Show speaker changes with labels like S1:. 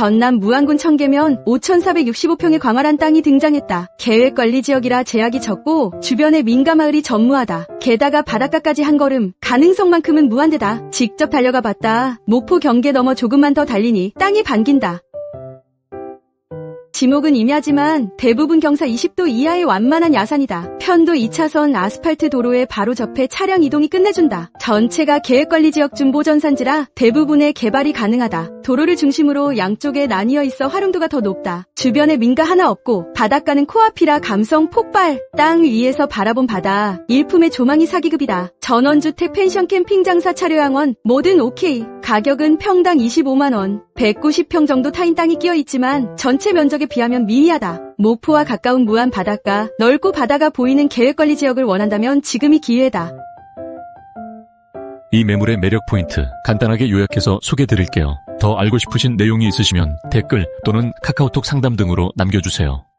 S1: 전남 무안군 청계면 5,465평의 광활한 땅이 등장했다. 계획 관리 지역이라 제약이 적고 주변에 민가마을이 전무하다. 게다가 바닷가까지 한 걸음 가능성만큼은 무한대다. 직접 달려가 봤다. 목포 경계 넘어 조금만 더 달리니 땅이 반긴다. 지목은 임야지만 대부분 경사 20도 이하의 완만한 야산이다. 편도 2차선 아스팔트 도로에 바로 접해 차량 이동이 끝내준다. 전체가 계획관리지역 중보전산지라 대부분의 개발이 가능하다. 도로를 중심으로 양쪽에 나뉘어 있어 활용도가 더 높다. 주변에 민가 하나 없고 바닷가는 코앞이라 감성 폭발. 땅 위에서 바라본 바다. 일품의 조망이 사기급이다. 전원주택 펜션 캠핑 장사 차료양원 뭐든 오케이. 가격은 평당 25만원. 190평 정도 타인 땅이 끼어 있지만 전체 면적에 비하면 미미하다. 목포와 가까운 무안 바닷가, 넓고 바다가 보이는 계획관리 지역을 원한다면 지금이 기회다.
S2: 이 매물의 매력 포인트 간단하게 요약해서 소개해 드릴게요. 더 알고 싶으신 내용이 있으시면 댓글 또는 카카오톡 상담 등으로 남겨주세요.